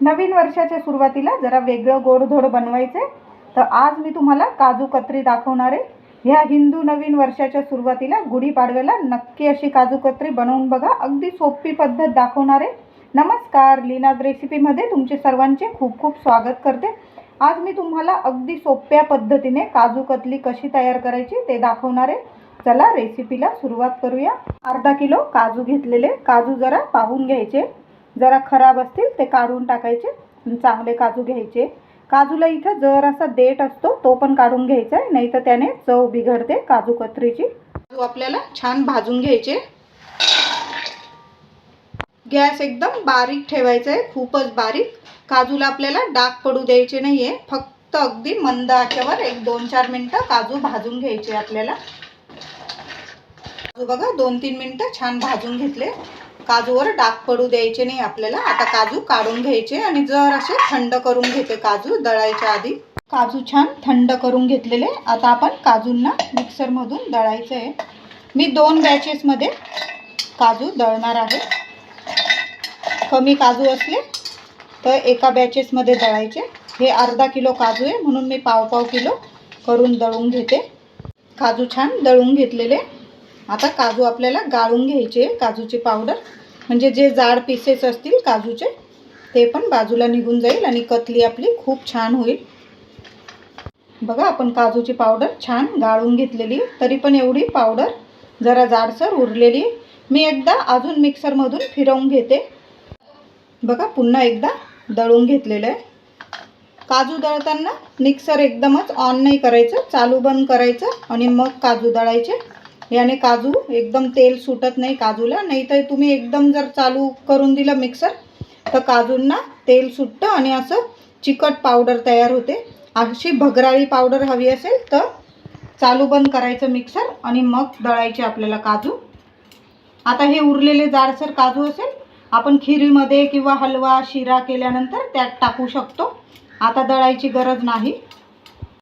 नवीन वर्षाच्या सुरुवातीला जरा वेगळं गोडधोड बनवायचं. तर आज मी तुम्हाला काजू कत्री दाखवणार आहे. ह्या हिंदू नवीन वर्षाच्या सुरुवातीला गुढीपाडव्याला नक्की अशी काजू कत्री बनवून बघा. अगदी सोपी पद्धत दाखवणार आहे. नमस्कार लीनाज रेसिपीमध्ये तुमचे सर्वांचे खूप खूप स्वागत करते. आज मी तुम्हाला अगदी सोप्या पद्धतीने काजू कतली कशी तयार करायची ते दाखवणार आहे. चला रेसिपीला सुरुवात करूया. अर्धा किलो काजू घेतलेले. काजू जरा पाहून घ्यायचे. जरा खराब असतील ते काढून टाकायचे चांगले काजू घ्यायचे. काजूला इथं जर असा देठ असतो तो पण काढून घ्यायचा आहे नाही तर त्याने चव बिघडते काजू कतरीची. काजू आपल्याला छान भाजून घ्यायचे. गॅस एकदम बारीक ठेवायचा आहे खूपच बारीक. काजूला आपल्याला डाग पडू द्यायचे नाही आहे फक्त अगदी मंद आचेवर एक दोन चार मिनटं काजू भाजून घ्यायचे आपल्याला. काजू बघा दोन तीन मिनटं छान भाजून घेतले. काजूवर डाग पडू द्यायचे नाही आपल्याला. आता काजू काढून घ्यायचे आणि जर असे थंड करून घेते काजू दळायच्या आधी. काजू छान थंड करून घेतलेले. आता आपण काजूंना मिक्सरमधून दळायचं आहे मी दोन बॅचेसमध्ये काजू दळणार आहे. कमी काजू असले तर एका बॅचेसमध्ये दळायचे. हे अर्धा किलो काजू आहे म्हणून मी पाव पाव किलो करून दळून घेते. काजू छान दळून घेतलेले. आता काजू आपल्याला गाळून घ्यायचे काजूची पावडर म्हणजे जे जाड पीसेस असतील काजूचे ते पण बाजूला निघून जाईल आणि कतली आपली खूप छान होईल. बघा आपण काजूची पावडर छान गाळून घेतलेली. तरी पण एवढी पावडर जरा जाडसर उरलेली. मी एकदा अजून मिक्सरमधून फिरवून घेते. बघा पुन्हा एकदा दळून घेतलेलं आहे. काजू दळताना मिक्सर एकदमच ऑन नाही करायचं चालू बंद करायचं आणि मग काजू दळायचे. याने काजू एकदम तेल सुटत नाही काजूला नाही तर तुम्ही एकदम जर चालू करून दिलं मिक्सर तर काजूंना तेल सुटतं आणि असं चिकट पावडर तयार होते. अशी भगराळी पावडर हवी असेल तर चालू बंद करायचं मिक्सर आणि मग दळायचे आपल्याला काजू. आता हे उरलेले जाडसर काजू असेल आपण खिरीमध्ये किंवा हलवा शिरा केल्यानंतर त्यात टाकू शकतो. आता दळायची गरज नाही.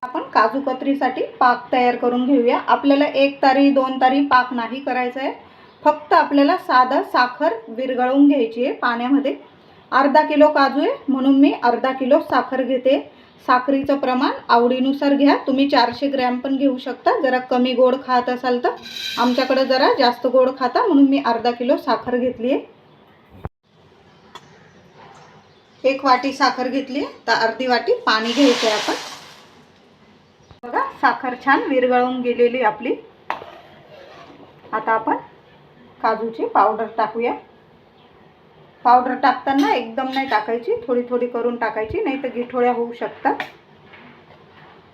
आपण काजू कतरीसाठी पाक तयार करून घेऊया. आपल्याला एक तारी दोन तारी पाक नाही करायचा आहे. फक्त आपल्याला साधा साखर विरघळवून घ्यायची आहे पाण्यामध्ये. अर्धा किलो काजू आहे म्हणून मी अर्धा किलो साखर घेते. साखरीचं प्रमाण आवडीनुसार घ्या. तुम्ही चारशे ग्रॅम पण घेऊ शकता. जरा कमी गोड खात असाल तर. आमच्याकडं जरा जास्त गोड खाता म्हणून मी अर्धा किलो साखर घेतली आहे. एक वाटी साखर घेतली आहे. तर अर्धी वाटी पाणी घ्यायचं आहे आपण. बघा साखर छान विरघळून गेलेली आपली. आता आपण काजूची पावडर टाकूया. पावडर टाकताना एकदम नाही टाकायची थोडी थोडी करून टाकायची नाही तर गिठोळ्या होऊ शकतात.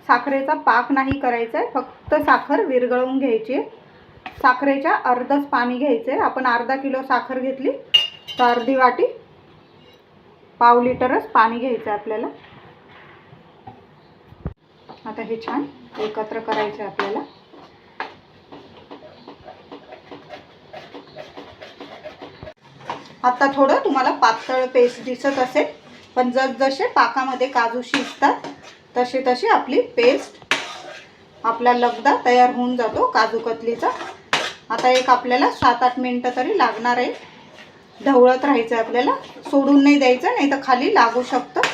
साखरेचा पाक नाही करायचा आहे फक्त साखर विरघळून घ्यायची आहे. साखरेच्या अर्धच पाणी घ्यायचं आहे. आपण अर्धा किलो साखर घेतली तर अर्धी वाटी पाव लिटरच पाणी घ्यायचं आहे आपल्याला. आता हे छान एकत्र करायचं आहे आपल्याला. आता थोडं तुम्हाला पातळ पेस्ट दिसत असेल पण जसजसे पाकामध्ये काजू शिजतात तसे तशी आपली पेस्ट आपला लगदा तयार होऊन जातो काजू कतलीचा. आता एक आपल्याला सात आठ मिनटं तरी लागणार आहे. ढवळत राहायचं आहे आपल्याला. सोडून नाही द्यायचं नाही तर खाली लागू शकतं.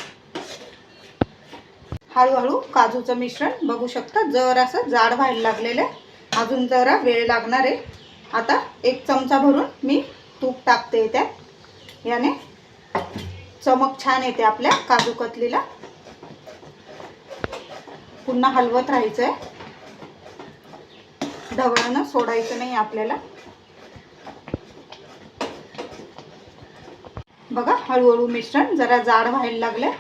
हळूहळू काजूचं मिश्रण बघू शकता. जरासं जाड व्हायला लागलेलं आहे. अजून जरा वेळ लागणार आहे. आता एक चमचा भरून मी तूप टाकते त्यात याने चमक छान येते आपल्या काजू कतलीला. पुन्हा हलवत राहायचं आहे ढवळणं सोडायचं नाही आपल्याला. बघा हळूहळू मिश्रण जरा जाड व्हायला लागलं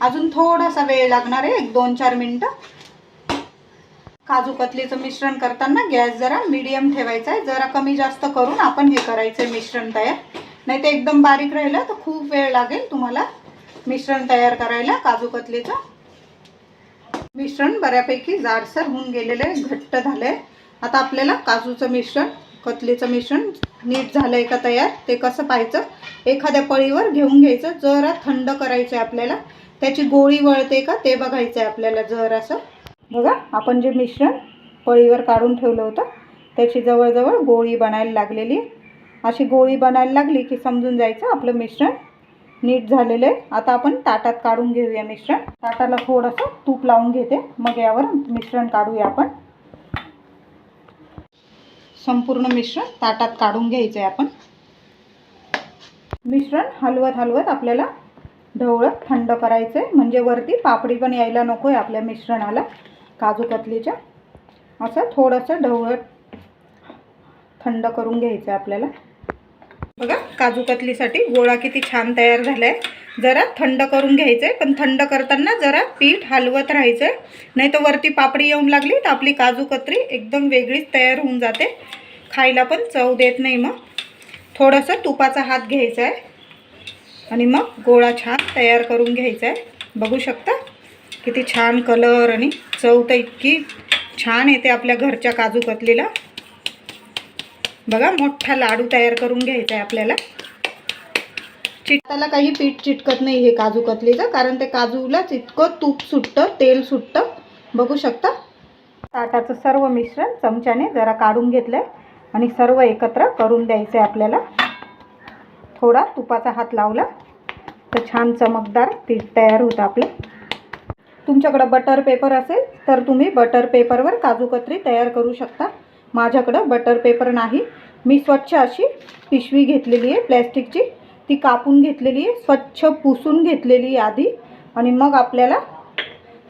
अजून थोडासा वेळ लागणार आहे एक दोन चार मिनटं. काजू कतलीचं मिश्रण करताना गॅस जरा मीडियम ठेवायचा आहे. जरा कमी जास्त करून आपण हे करायचं आहे मिश्रण तयार. नाही ते एकदम बारीक राहिलं तर खूप वेळ लागेल तुम्हाला मिश्रण तयार करायला काजू कतलीचं. मिश्रण बऱ्यापैकी जाडसर होऊन गेलेलं आहे घट्ट झालं आहे आता आपल्याला काजूचं मिश्रण कतलीचं मिश्रण नीट झालं आहे का तयार ते कसं पाहायचं? एखाद्या पळीवर घेऊन घ्यायचं जरा थंड करायचं आहे आपल्याला. त्याची गोळी वळते का ते बघायचं आहे आपल्याला जर असं. बघा आपण जे मिश्रण पळीवर काढून ठेवलं होतं त्याची जवळजवळ गोळी बनायला लागलेली अशी गोळी बनायला लागली की समजून जायचं आपलं मिश्रण नीट झालेलं आहे. आता आपण ताटात काढून घेऊया मिश्रण. ताटाला थोडंसं तूप लावून घेते. मग यावर मिश्रण काढूया आपण. संपूर्ण मिश्रण ताटात काढून घ्यायचं आहे आपण. मिश्रण हलवत हलवत आपल्याला ढवळत थंड करायचं. आहे म्हणजे वरती पापडी पण यायला नको आहे आपल्या मिश्रणाला काजू कतलीच्या. असं थोडंसं ढवळत थंड करून घ्यायचं आहे आपल्याला. बघा काजू कतलीसाठी गोळा किती छान तयार झाला आहे जरा थंड करून घ्यायचं आहे पण थंड करताना जरा पीठ हलवत राहायचं. आहे नाही तर वरती पापडी येऊन लागली तर आपली काजू कतरी एकदम वेगळीच तयार होऊन जाते. खायला पण चव देत नाही मग. थोडंसं तुपाचा हात घ्यायचा आहे. आणि मग गोळा छान तयार करून घ्यायचा आहे बघू शकता किती छान कलर आणि चव तर इतकी छान येते आपल्या घरच्या काजू कतलीला बघा मोठा लाडू तयार करून घ्यायचा आहे आपल्याला चिटताला काही पीठ चिटकत नाही हे काजू कतलीचं कारण ते काजूलाच इतकं तूप सुटतं तेल सुटतं. बघू शकता. ताटाचं सर्व मिश्रण चमच्याने जरा काढून घेतलं आहे आणि सर्व एकत्र करून द्यायचं आहे आपल्याला. थोडा तुपाचा हात लावला तर छान चमकदार पीठ तयार होतं आपलं. तुमच्याकडं बटर पेपर असेल तर तुम्ही बटर पेपरवर काजू कतरी तयार करू शकता. माझ्याकडं बटर पेपर नाही. मी स्वच्छ अशी पिशवी घेतलेली आहे प्लॅस्टिकची. ती कापून घेतलेली आहे स्वच्छ पुसून घेतलेली आहे आधी. आणि मग आपल्याला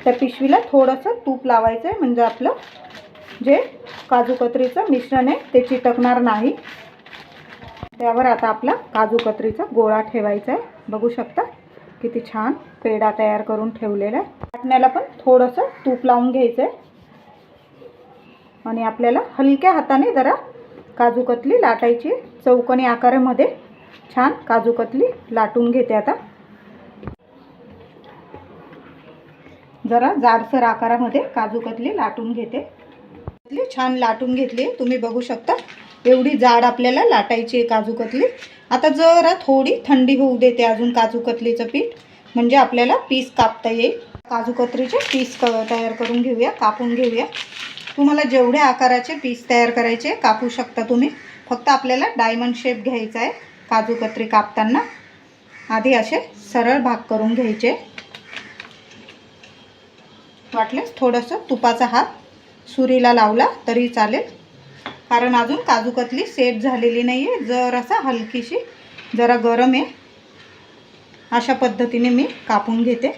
त्या पिशवीला थोडंसं तूप लावायचं आहे म्हणजे आपलं जे काजू कतरीचं मिश्रण आहे ते चिटकणार नाही. त्यावर आता आपला काजू कतरीचा गोळा ठेवायचा आहे. बघू शकता किती छान पेढा तयार करून ठेवलेला आहे. वाटण्याला पण थोडंसं तूप लावून घ्यायचं आहे आणि आपल्याला हलक्या हाताने जरा काजू कतली लाटायची चौकणी आकारामध्ये छान काजू कतली लाटून घेते आता. जरा जाडसर आकारामध्ये काजू कतली लाटून घेते. छान लाटून घेतली तुम्ही बघू शकता एवढी जाड आपल्याला लाटायची आहे काजू कतली आता जरा थोडी थंडी होऊ देते अजून काजू कतलीचं पीठ. म्हणजे आपल्याला पीस कापता येईल. काजू कतरीचे पीस क तयार करून घेऊया कापून घेऊया. तुम्हाला जेवढ्या आकाराचे पीस तयार करायचे कापू शकता तुम्ही. फक्त आपल्याला डायमंड शेप घ्यायचा आहे काजू कतरी कापताना. आधी असे सरळ भाग करून घ्यायचे. वाटल्यास थोडंसं तुपाचा हात सुरीला लावला तरी चालेल. कारण अजून काजू कतली सेट झालेली नाही आहे जर असा हलकीशी जरा गरम आहे अशा पद्धतीने मी कापून घेते.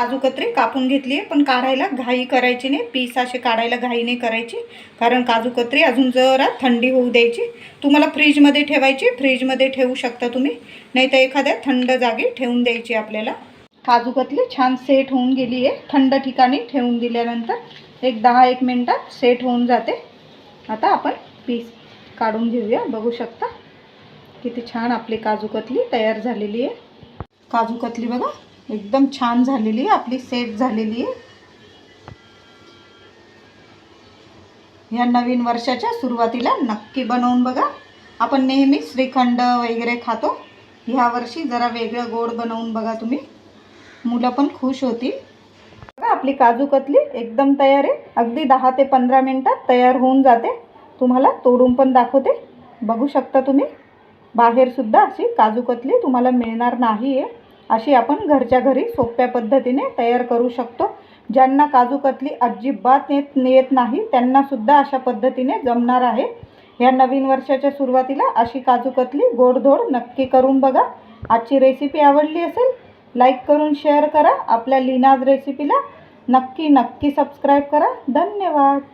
काजू कतरी कापून घेतली आहे पण काढायला घाई करायची नाही पीस असे काढायला घाई नाही करायची. कारण काजू कतरी अजून जरा थंडी होऊ द्यायची. तुम्हाला फ्रीजमध्ये ठेवायची फ्रीजमध्ये ठेवू शकता तुम्ही. नाही तर एखाद्या थंड जागी ठेवून द्यायची आपल्याला. काजू कतली छान सेट होऊन गेली आहे. थंड ठिकाणी ठेवून दिल्यानंतर एक दहा एक मिनटात सेट होऊन जाते. आता आपण पीस काढून घेऊया. बघू शकता किती छान आपली काजू कतली तयार झालेली आहे. काजू कतली बघा. एकदम छान झालेली आहे आपली सेट झालेली आहे. ह्या नवीन वर्षाच्या सुरुवातीला नक्की बनवून बघा. आपण नेहमी श्रीखंड वगैरे खातो. ह्या वर्षी जरा वेगळं गोड बनवून बघा तुम्ही. मुलं पण खुश होतील. बघा आपली काजू कतली एकदम तयार आहे. अगदी दहा ते पंधरा मिनटात तयार होऊन जाते. तुम्हाला तोडून पण दाखवते. बघू शकता तुम्ही. बाहेरसुद्धा अशी काजू कतली तुम्हाला मिळणार नाही आहे अशी आपण घरच्या घरी सोप्या पद्धतीने तयार करू शकतो. ज्यांना काजू कतली अजिबात येत येत नाही त्यांनासुद्धा अशा पद्धतीने जमणार आहे. या नवीन वर्षाच्या सुरुवातीला अशी काजू कतली गोडधोड नक्की करून बघा. आजची रेसिपी आवडली असेल लाईक करून शेअर करा. आपल्या लीनाज रेसिपीला नक्की नक्की सबस्क्राईब करा. धन्यवाद.